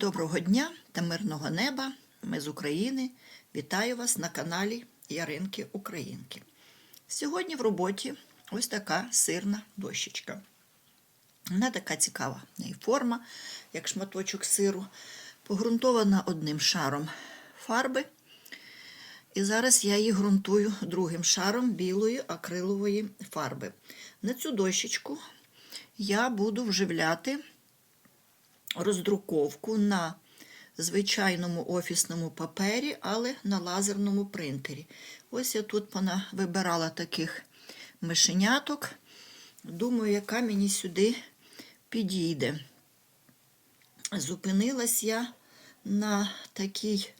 Доброго дня та мирного неба. Ми з України. Вітаю вас на каналі Яринки Українки. Сьогодні в роботі ось така сирна дощечка. Вона така цікава. Неї форма, як шматочок сиру, погрунтована одним шаром фарби. І зараз я її ґрунтую другим шаром білої акрилової фарби. На цю дощечку я буду вживляти роздруковку на звичайному офісному папері, але на лазерному принтері. Ось я тут вона вибирала таких мишеняток. Думаю, яка мені сюди підійде. Зупинилась я на такій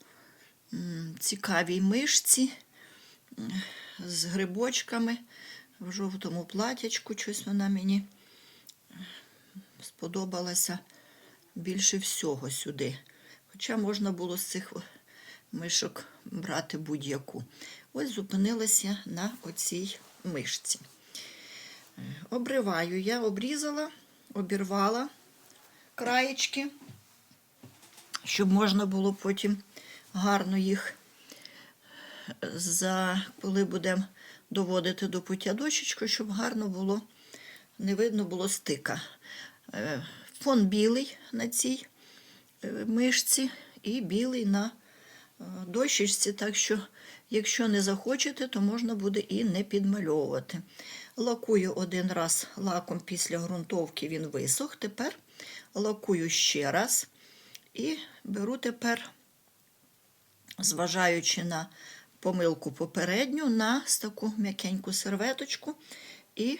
цікавій мишці з грибочками в жовтому платячку. Щось вона мені сподобалася більше всього сюди. Хоча можна було з цих мишок брати будь-яку. Ось зупинилася на оцій мишці. Обриваю я, обрізала, обірвала краєчки, щоб можна було потім гарно їх, за, коли будемо доводити до пуття дощечку, щоб гарно було, не видно було стика. Фон білий на цій е, мишці і білий на е, дощечці, так що, якщо не захочете, то можна буде і не підмальовувати. Лакую один раз лаком після ґрунтовки він висох. Тепер лакую ще раз і беру тепер, зважаючи на помилку попередню, на таку м'якеньку серветочку і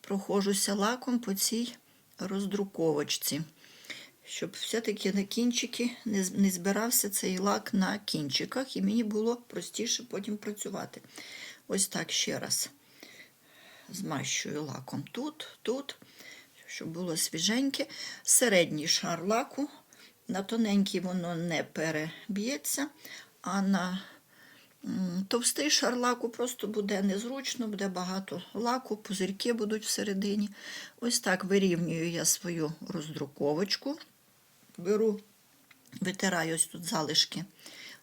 проходжуся лаком по цій роздруковочці, щоб все-таки на кінчики не, збирався цей лак на кінчиках, і мені було простіше потім працювати. Ось так ще раз змащую лаком тут, тут, щоб було свіженьке. Середній шар лаку. На тоненький воно не переб'ється, а на Товстий шар лаку просто буде незручно, буде багато лаку, пузирки будуть всередині. Ось так вирівнюю я свою роздруковочку. Беру, витираю ось тут залишки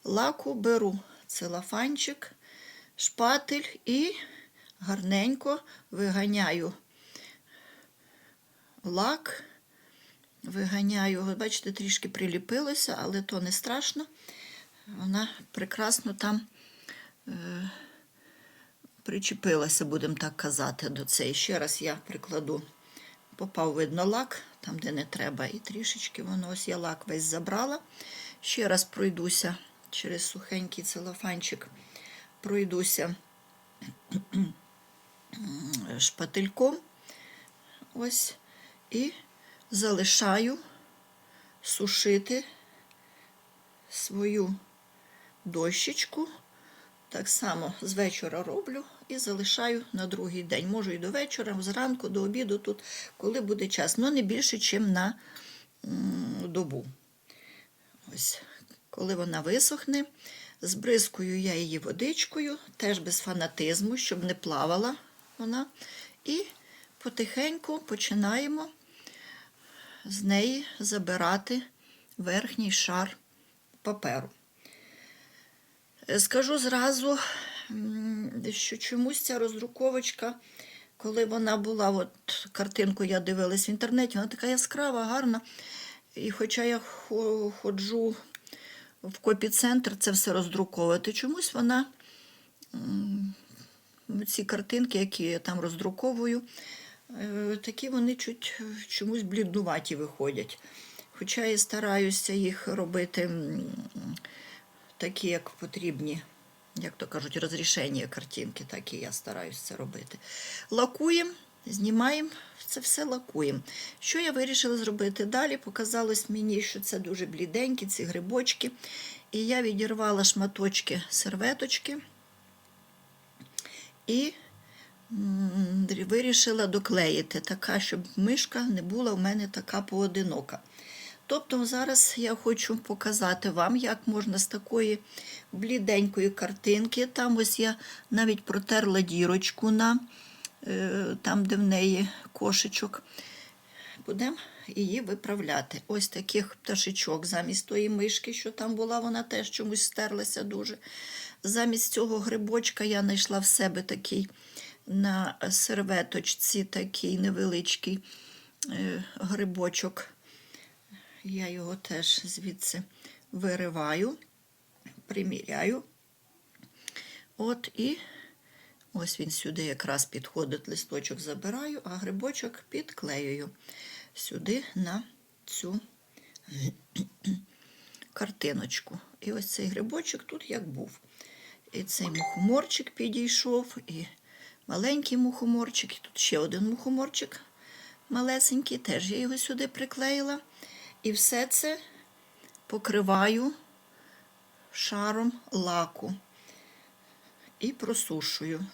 лаку, беру целофанчик, шпатель і гарненько виганяю лак. Виганяю, бачите, трішки приліпилося, але то не страшно. Вона прекрасно там причепилася, будемо так казати, до цієї. Ще раз я прикладу, попав, видно, лак, там, де не треба, і трішечки воно ось я лак весь забрала. Ще раз пройдуся через сухенький целофанчик, пройдуся шпательком. Ось, і залишаю сушити свою дощечку. Так само з вечора роблю і залишаю на другий день. Можу і до вечора, зранку, до обіду, тут, коли буде час, але не більше, ніж на добу. Ось, Коли вона висохне, збризкую я її водичкою, теж без фанатизму, щоб не плавала вона. І потихеньку починаємо з неї забирати верхній шар паперу. Скажу зразу, що чомусь ця роздруковочка, коли вона була, от картинку я дивилась в інтернеті, вона така яскрава, гарна. І хоча я ходжу в копіцентр це все роздруковувати, чомусь вона, ці картинки, які я там роздруковую, е, такі вони чуть чомусь бліднуваті виходять. Хоча я стараюся їх робити такі, як потрібні, як то кажуть, розрішення картинки, так і я стараюся це робити. Лакуємо, знімаємо, це все лакуємо. Що я вирішила зробити далі? Показалось мені, що це дуже бліденькі, ці грибочки. І я відірвала шматочки серветочки і вирішила доклеїти, така, щоб мишка не була в мене така поодинока. Тобто зараз я хочу показати вам, як можна з такої бліденької картинки. Там ось я навіть протерла дірочку на е, там, де в неї кошечок. будемо її виправляти. Ось таких пташечок замість тої мишки, що там була, вона теж чомусь стерлася дуже. Замість цього грибочка я знайшла в себе такий на серветочці такий невеличкий е, грибочок. Я його теж звідси вириваю, приміряю. От і ось він сюди якраз підходить, листочок забираю, а грибочок підклеюю сюди на цю картиночку. І ось цей грибочок тут як був. І цей мухоморчик підійшов, і маленький мухоморчик, і тут ще один мухоморчик малесенький, теж я його сюди приклеїла. І все це покриваю шаром лаку і просушую.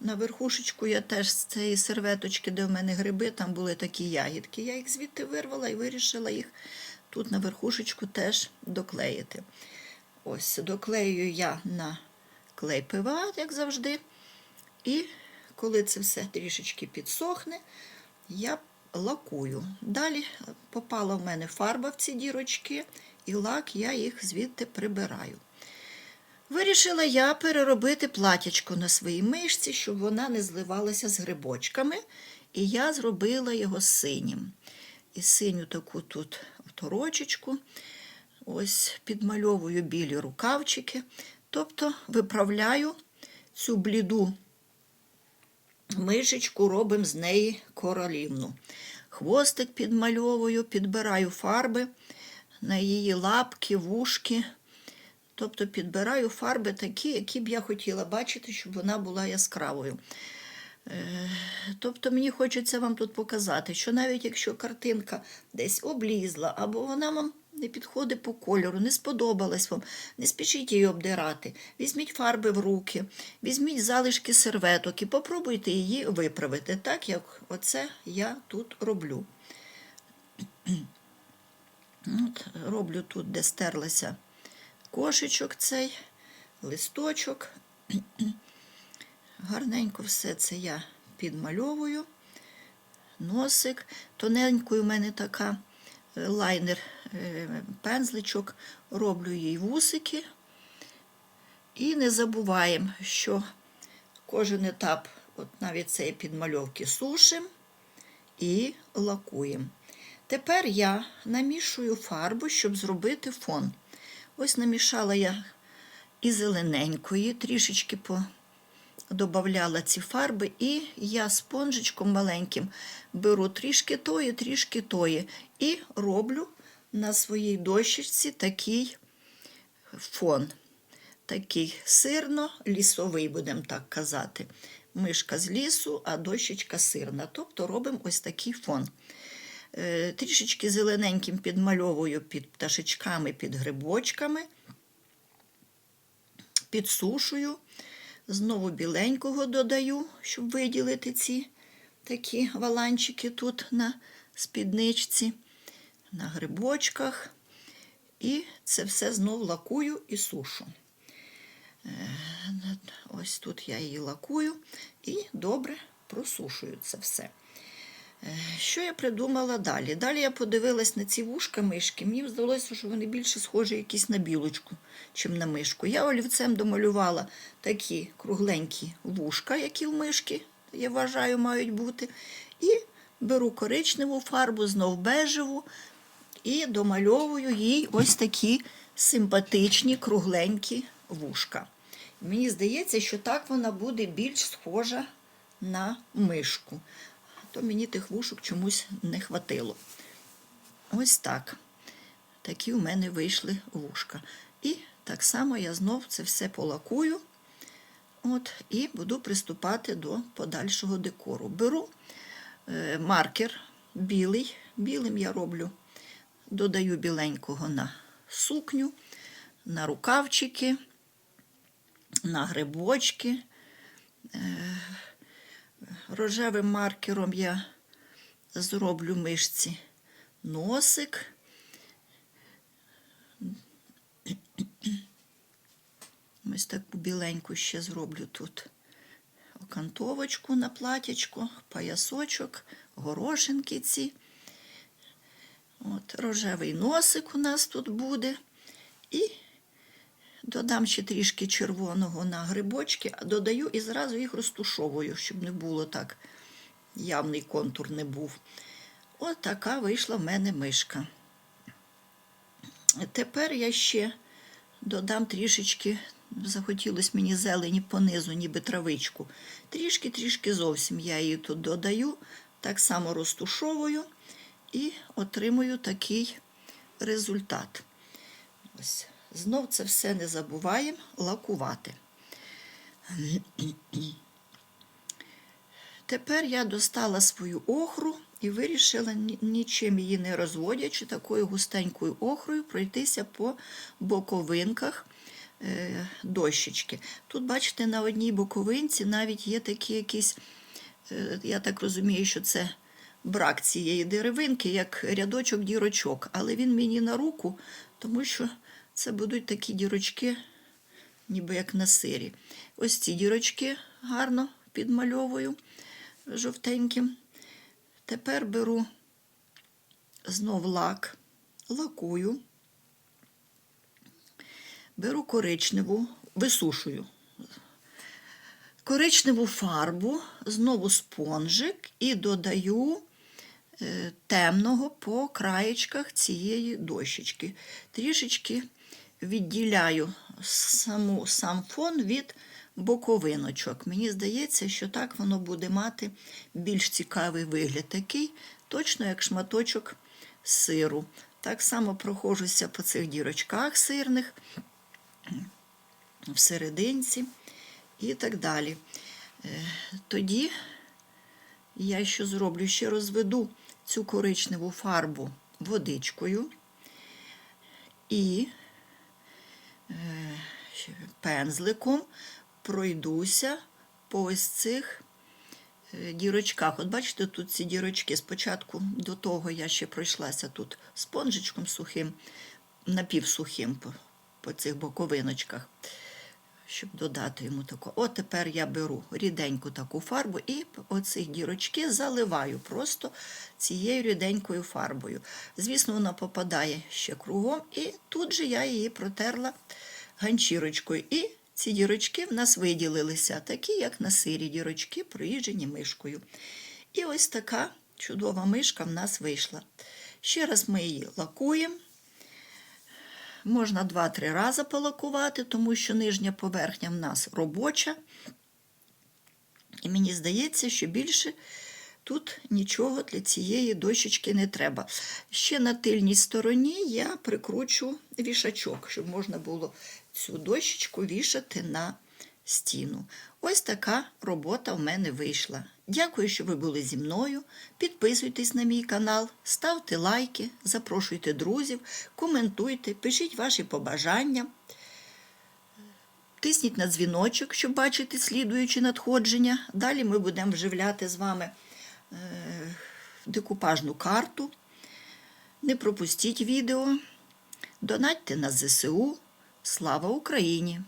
На верхушечку я теж з цієї серветочки, де в мене гриби, там були такі ягідки. Я їх звідти вирвала і вирішила їх тут на верхушечку теж доклеїти. Ось, доклеюю я на клей ПВА, як завжди. І коли це все трішечки підсохне, я лакую. Далі попала в мене фарба в ці дірочки, і лак я їх звідти прибираю. Вирішила я переробити платячко на своїй мишці, щоб вона не зливалася з грибочками. І я зробила його синім. І синю таку тут торочечку, ось підмальовую білі рукавчики. Тобто виправляю цю бліду мишечку, робимо з неї королівну. Хвостик підмальовую, підбираю фарби на її лапки, вушки. Тобто підбираю фарби такі, які б я хотіла бачити, щоб вона була яскравою. Е, Тобто мені хочеться вам тут показати, що навіть якщо картинка десь облізла, або вона вам не підходить по кольору, не сподобалась вам, не спішіть її обдирати. Візьміть фарби в руки, візьміть залишки серветок і попробуйте її виправити, так як оце я тут роблю. От, роблю тут, де стерлася кошечок цей, листочок. Гарненько все це я підмальовую. Носик. Тоненькою у мене така лайнер е, пензличок, роблю їй вусики. І не забуваємо, що кожен етап, от навіть цієї підмальовки, сушимо і лакуємо. Тепер я намішую фарбу, щоб зробити фон. Ось намішала я і зелененької, трішечки додавала ці фарби, і я спонжичком маленьким беру трішки тої, трішки тої, і роблю на своїй дощечці такий фон. Такий сирно-лісовий, будемо так казати. Мишка з лісу, а дощечка сирна. Тобто робимо ось такий фон. Е, трішечки зелененьким підмальовую під пташечками, під грибочками, підсушую, знову біленького додаю, щоб виділити ці такі валанчики тут на спідничці, на грибочках. І це все знову лакую і сушу. Е, ось тут я її лакую і добре просушую це все. Що я придумала далі? Далі я подивилась на ці вушка мишки. Мені здалося, що вони більше схожі якісь на білочку, чим на мишку. Я олівцем домалювала такі кругленькі вушка, які в мишки, я вважаю, мають бути. І беру коричневу фарбу, знов бежеву, і домальовую їй ось такі симпатичні кругленькі вушка. Мені здається, що так вона буде більш схожа на мишку то мені тих вушок чомусь не хватило. Ось так. Такі у мене вийшли вушка. І так само я знов це все полакую. От, І буду приступати до подальшого декору. Беру е, маркер білий, білим я роблю, додаю біленького на сукню, на рукавчики, на грибочки. Е, Рожевим маркером я зроблю мишці носик. Ось таку біленьку ще зроблю тут окантовочку на платячко, поясочок, горошинки ці. От, рожевий носик у нас тут буде. І додам ще трішки червоного на грибочки, а додаю і зразу їх розтушовую, щоб не було так, явний контур не був. От така вийшла в мене мишка. Тепер я ще додам трішечки, захотілося мені зелені понизу, ніби травичку. Трішки-трішки зовсім я її тут додаю, так само розтушовую і отримую такий результат. Ось. Знов це все не забуваємо лакувати. Тепер я достала свою охру і вирішила, нічим її не розводячи, такою густенькою охрою пройтися по боковинках е, дощечки. Тут, бачите, на одній боковинці навіть є такі якісь, е, я так розумію, що це брак цієї деревинки, як рядочок дірочок, але він мені на руку, тому що це будуть такі дірочки, ніби як на сирі. Ось ці дірочки гарно підмальовую жовтеньким. Тепер беру знов лак, лакую, беру коричневу, висушую. Коричневу фарбу, знову спонжик і додаю е, темного по краєчках цієї дощечки. Трішечки відділяю саму, сам фон від боковиночок. Мені здається, що так воно буде мати більш цікавий вигляд. Такий, точно як шматочок сиру. Так само проходжуся по цих дірочках сирних, в серединці і так далі. Е, Тоді я що зроблю? Ще розведу цю коричневу фарбу водичкою і пензликом пройдуся по ось цих е, дірочках. От бачите, тут ці дірочки. Спочатку до того я ще пройшлася тут спонжичком сухим, напівсухим по, по цих боковиночках, щоб додати йому таку. От тепер я беру ріденьку таку фарбу і оці дірочки заливаю просто цією ріденькою фарбою. Звісно, вона попадає ще кругом, і тут же я її протерла ганчірочкою. І ці дірочки в нас виділилися, такі, як на сирі дірочки, проїжджені мишкою. І ось така чудова мишка в нас вийшла. Ще раз ми її лакуємо. Можна 2-3 рази полакувати, тому що нижня поверхня в нас робоча. І мені здається, що більше тут нічого для цієї дощечки не треба. Ще на тильній стороні я прикручу вішачок, щоб можна було цю дощечку вішати на стіну. Ось така робота в мене вийшла. Дякую, що ви були зі мною. Підписуйтесь на мій канал, ставте лайки, запрошуйте друзів, коментуйте, пишіть ваші побажання. Тисніть на дзвіночок, щоб бачити слідуючі надходження. Далі ми будемо вживляти з вами е, декупажну карту. Не пропустіть відео. Донатьте на ЗСУ. Слава Україні!